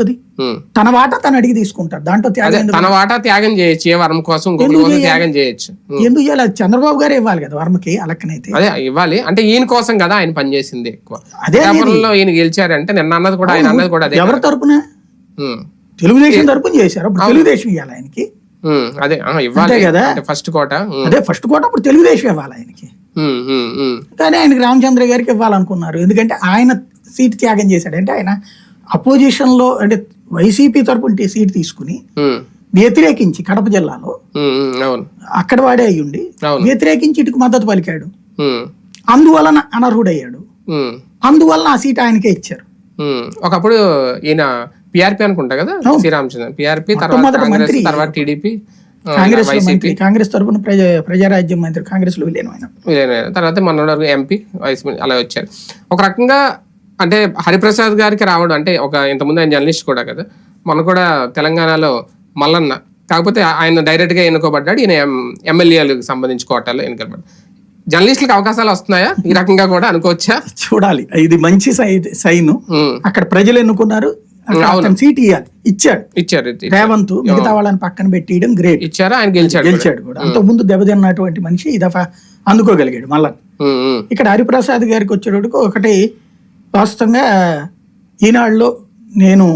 అది. తన వాటా తను అడిగి తీసుకుంటాడు దాంట్లో త్యాగం? తన వాటా త్యాగం చేయొచ్చు ఏ వరం కోసం? త్యాగం చేయొచ్చు. ఎందుకు చేయాలి చంద్రబాబు గారే ఇవ్వాలి కదా వర్మకి అలక్కనైతే అదే ఇవ్వాలి అంటే ఈయన కోసం కదా ఆయన పనిచేసింది ఎక్కువ అదే. పిఠాపురంలో ఈయన గెలిచారంటే నిన్న అన్నది కూడా ఆయన అన్నది కూడా అదే ఎవరి తరపున. తెలుగుదేశం తరపున చేశారు అప్పుడు తెలుగుదేశం ఇవ్వాలి ఆయనకి. అదే ఇవ్వాలి కదా? First quota. అదే ఫస్ట్ కోట అప్పుడు తెలుగుదేశం ఇవ్వాలి ఆయనకి. కానీ ఆయనకి రామచంద్ర గారికి ఇవ్వాలనుకున్నారు ఎందుకంటే ఆయన సీట్ త్యాగం చేశాడు అంటే ఆయన అపోజిషన్లో అంటే వైసీపీ తరపున సీట్ తీసుకుని. వ్యతిరేకించి కడప జిల్లాలో అక్కడ వాడే అయ్యుండి. వ్యతిరేకించి ఇటుకు మద్దతు పలికాడు. అందువలన అనర్హుడయ్యాడు. ఉమ్, అందువలన ఆ సీట్ ఆయనకే ఇచ్చారు. ఒకప్పుడు ఈయన పిఆర్పి అనుకుంటా కదా? శ్రీరామచంద్ర పిఆర్పి తర్వాత టీడీపీ కాంగ్రెస్ మంత్రి కాంగ్రెస్ తరపున ప్రజా ప్రజారాజ్యం మంత్రి కాంగ్రెస్లో విలీనం ఆయన విజయనగరం. తర్వాత మొన్న ఎంపీ వైస్ అలా వచ్చారు. ఒక రకంగా అంటే హరిప్రసాద్ గారికి రావడం అంటే ఒక ఇంతకుముందు ఆయన జర్నలిస్ట్ కూడా కదా మొన్న కూడా తెలంగాణలో మల్లన్న కాకపోతే ఆయన డైరెక్ట్గా ఎన్నుకోబడ్డాడు ఈయన ఎమ్మెల్యేలకు సంబంధించి కోటాలో ఎన్నికబడ్డాడు. జర్నలిస్టులకు అవకాశాలు వస్తున్నాయా? ఈ రకంగా కూడా అనుకోవచ్చా? చూడాలి. ఇది మంచి సైన్. అక్కడ ప్రజలు ఎన్నుకున్నారు సీట్ ఇవ్వాలి ఇచ్చాడు. ఇచ్చారు రేవంత్ మిగతా వాళ్ళని పక్కన పెట్టియడం గ్రేట్ ఇచ్చారు? ఆయన గెలిచాడు. గెలిచాడు కూడా. అంతకు ముందు దెబ్బతిన్నటువంటి మనిషి ఈ దఫా అందుకోగలిగాడు మళ్ళా ఇక్కడ హరిప్రసాద్ గారికి వచ్చేటప్పుడు ఒకటి వాస్తవంగా ఈనాడులో నేను